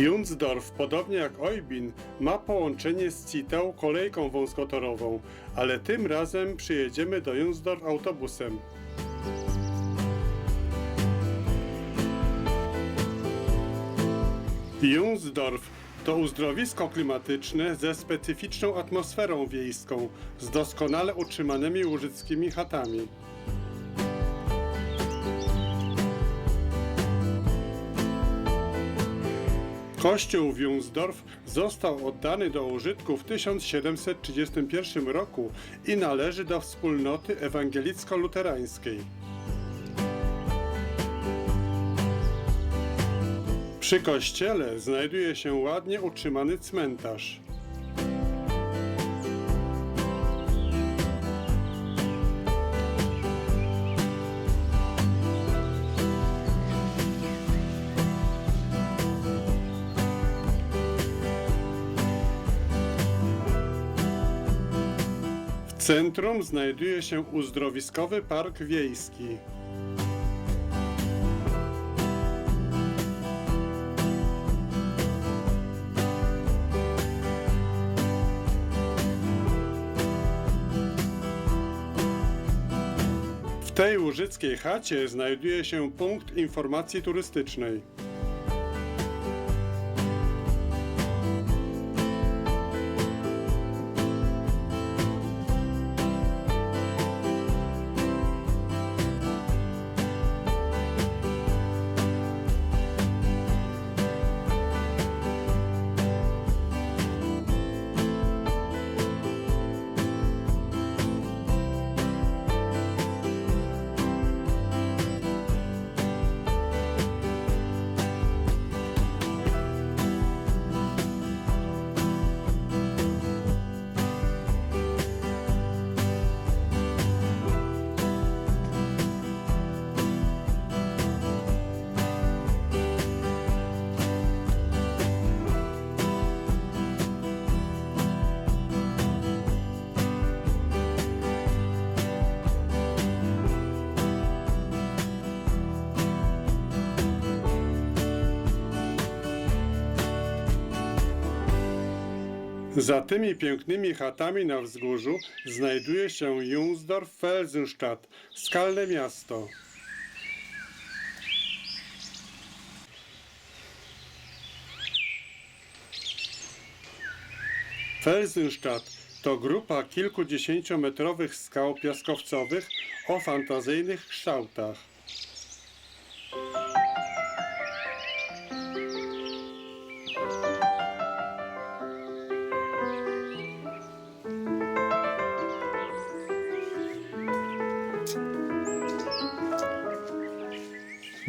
Jundsdorf, podobnie jak Oybin, ma połączenie z Citą kolejką wąskotorową, ale tym razem przyjedziemy do Jundsdorf autobusem. Jundsdorf to uzdrowisko klimatyczne ze specyficzną atmosferą wiejską, z doskonale utrzymanymi łużyckimi chatami. Kościół w Jungsdorf został oddany do użytku w 1731 roku i należy do wspólnoty ewangelicko-luterańskiej. Przy kościele znajduje się ładnie utrzymany cmentarz. Centrum znajduje się uzdrowiskowy park wiejski. W tej łużyckiej chacie znajduje się punkt informacji turystycznej. Za tymi pięknymi chatami na wzgórzu znajduje się Jungsdorf-Felsenstadt, skalne miasto. Felsenstadt to grupa kilkudziesięciometrowych skał piaskowcowych o fantazyjnych kształtach.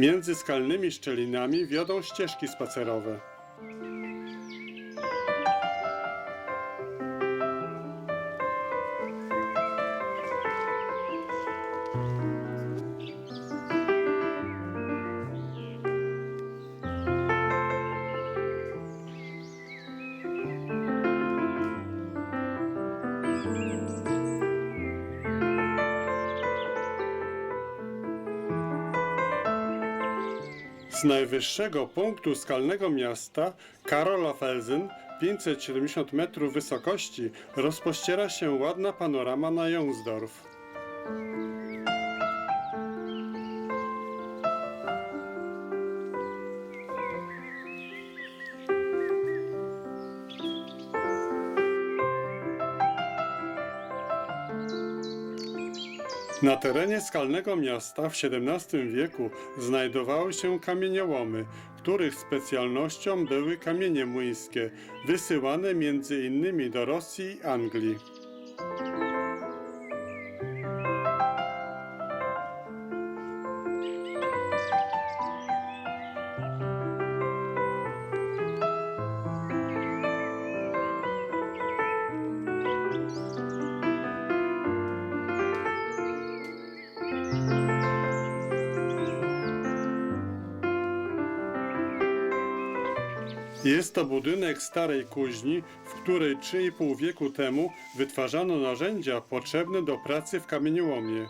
Między skalnymi szczelinami wiodą ścieżki spacerowe. Z najwyższego punktu skalnego miasta Karola Felsen, 570 metrów wysokości, rozpościera się ładna panorama na Jungsdorf. Na terenie skalnego miasta w XVII wieku znajdowały się kamieniołomy, których specjalnością były kamienie młyńskie, wysyłane między innymi do Rosji i Anglii. Jest to budynek starej kuźni, w której 3,5 wieku temu wytwarzano narzędzia potrzebne do pracy w kamieniołomie.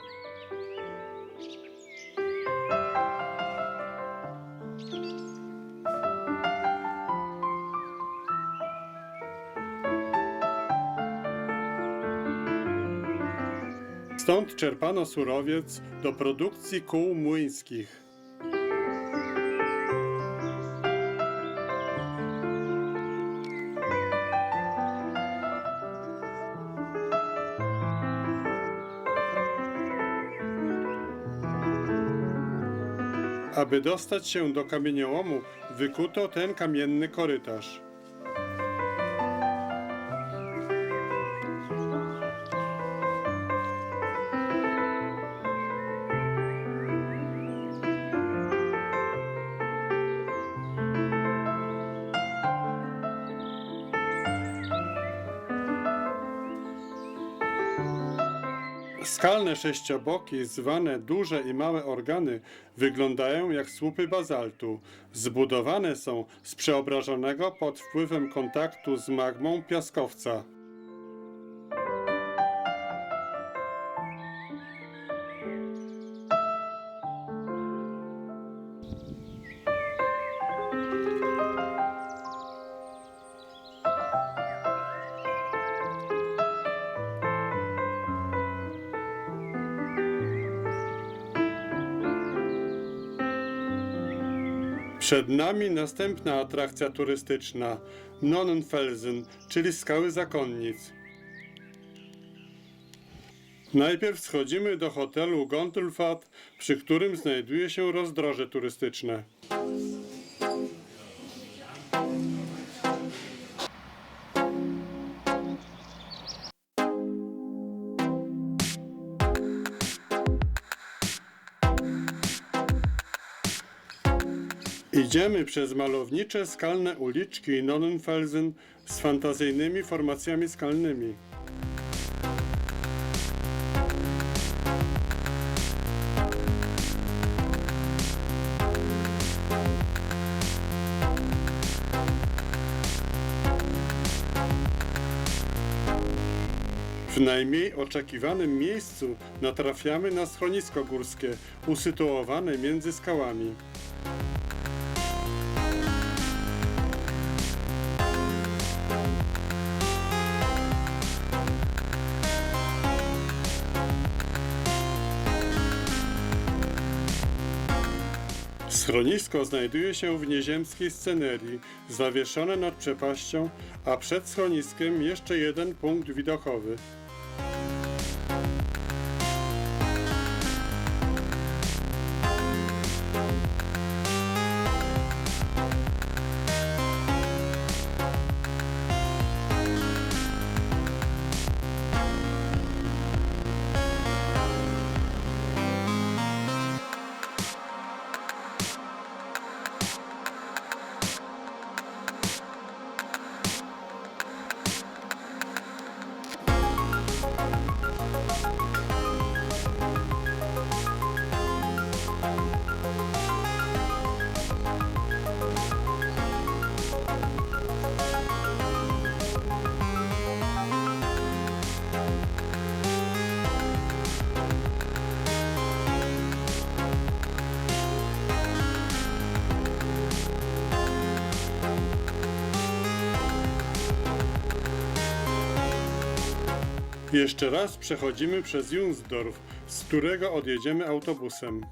Stąd czerpano surowiec do produkcji kół młyńskich. Aby dostać się do kamieniołomu, wykuto ten kamienny korytarz. Skalne sześcioboki, zwane duże i małe organy, wyglądają jak słupy bazaltu. Zbudowane są z przeobrażonego pod wpływem kontaktu z magmą piaskowca. Przed nami następna atrakcja turystyczna Nonnenfelsen, czyli skały zakonnic. Najpierw schodzimy do hotelu Gondelfahrt, przy którym znajduje się rozdroże turystyczne. Idziemy przez malownicze skalne uliczki Nonnenfelsen z fantazyjnymi formacjami skalnymi. W najmniej oczekiwanym miejscu natrafiamy na schronisko górskie, usytuowane między skałami. Schronisko znajduje się w nieziemskiej scenerii, zawieszone nad przepaścią, a przed schroniskiem jeszcze jeden punkt widokowy. Jeszcze raz przechodzimy przez Junsdorf, z którego odjedziemy autobusem.